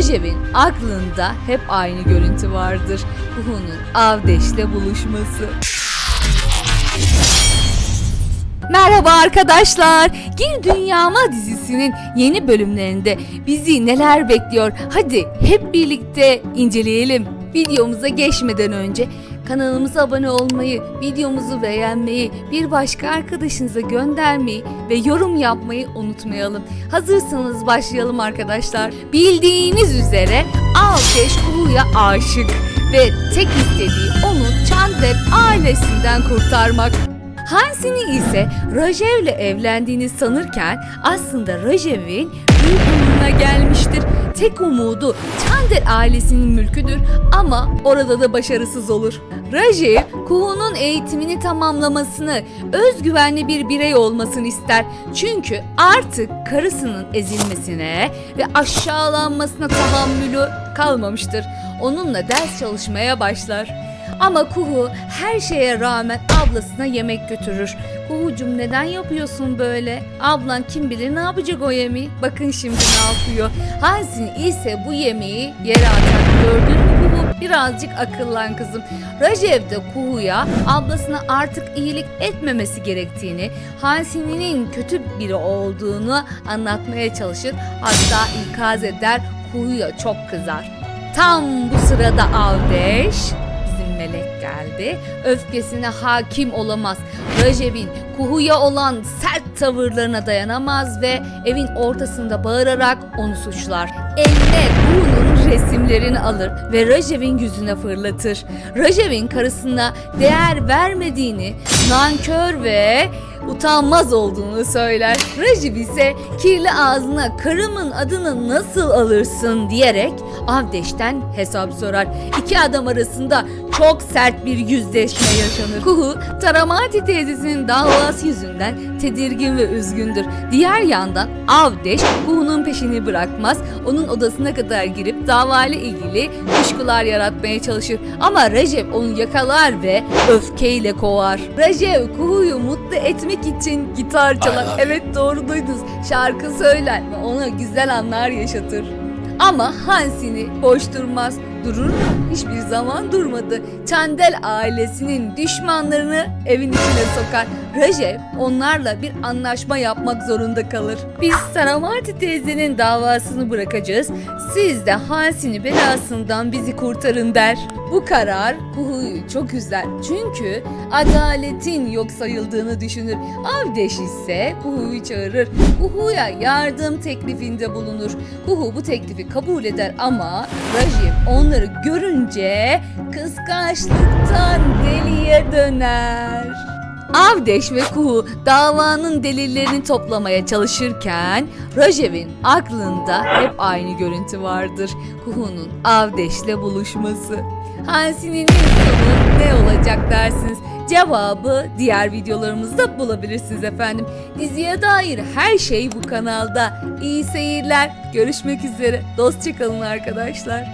Rojev'in aklında hep aynı görüntü vardır. Kuhu'nun Avdeş'le buluşması. Merhaba arkadaşlar. Gir Dünyama dizisinin yeni bölümlerinde bizi neler bekliyor? Hadi hep birlikte inceleyelim. Videomuza geçmeden önce kanalımıza abone olmayı, videomuzu beğenmeyi, bir başka arkadaşınıza göndermeyi ve yorum yapmayı unutmayalım. Hazırsanız başlayalım arkadaşlar. Bildiğiniz üzere Alkeş Kuhu'ya aşık ve tek istediği onu Chandler ailesinden kurtarmak. Hansini ise Rajev'le evlendiğini sanırken aslında Rajev'in umuruna gelmiştir. Tek umudu Chandler ailesinin mülküdür ama orada da başarısız olur. Rajev, Kuhu'nun eğitimini tamamlamasını, özgüvenli bir birey olmasını ister. Çünkü artık karısının ezilmesine ve aşağılanmasına tahammülü kalmamıştır. Onunla ders çalışmaya başlar. Ama Kuhu her şeye rağmen ablasına yemek götürür. Kuhucum neden yapıyorsun böyle? Ablan kim bilir ne yapacak o yemeği? Bakın şimdi ne yapıyor. Hansin ise bu yemeği yere atar. Gördün mü Kuhu? Birazcık akıllan kızım. Rajev de Kuhu'ya ablasına artık iyilik etmemesi gerektiğini, Hansin'in kötü biri olduğunu anlatmaya çalışır. Hatta ikaz eder, Kuhu'ya çok kızar. Tam bu sırada Avdeş geldi. Öfkesine hakim olamaz. Rajev'in Kuhu'ya olan sert tavırlarına dayanamaz ve evin ortasında bağırarak onu suçlar. Eline Kuhu'nun resimlerini alır ve Rajev'in yüzüne fırlatır. Rajev'in karısına değer vermediğini, nankör ve utanmaz olduğunu söyler. Rajiv ise kirli ağzına karımın adını nasıl alırsın diyerek Avdeş'ten hesap sorar. İki adam arasında çok sert bir yüzleşme yaşanır. Kuhu, Taramati teyzesinin davası yüzünden tedirgin ve üzgündür. Diğer yandan Avdeş, Kuhu'nun peşini bırakmaz. Onun odasına kadar girip davayla ilgili kuşkular yaratmaya çalışır. Ama Recep onu yakalar ve öfkeyle kovar. Recep Kuhu'yu mutlu etmek için gitar çalar. Evet doğru duydunuz. Şarkı söyler ve ona güzel anlar yaşatır. Ama Hansini boş durmaz. Durur mu? Hiçbir zaman durmadı. Çandel ailesinin düşmanlarını evin içine sokar. Recep onlarla bir anlaşma yapmak zorunda kalır. Biz Saramati teyzenin davasını bırakacağız. Siz de Hansini belasından bizi kurtarın der. Bu karar Kuhu'yu çok üzer. Çünkü adaletin yok sayıldığını düşünür. Avdeş ise Kuhu'yu çağırır. Kuhu'ya yardım teklifinde bulunur. Kuhu bu teklifi kabul eder ama Rajiv onları görünce kıskançlıktan deliye döner. Avdeş ve Kuhu davanın delillerini toplamaya çalışırken Rajev'in aklında hep aynı görüntü vardır. Kuhu'nun Avdeş'le buluşması. Hansi'nin sonu ne olacak dersiniz? Cevabı diğer videolarımızda bulabilirsiniz efendim. Diziye dair her şey bu kanalda. İyi seyirler. Görüşmek üzere. Dostça kalın arkadaşlar.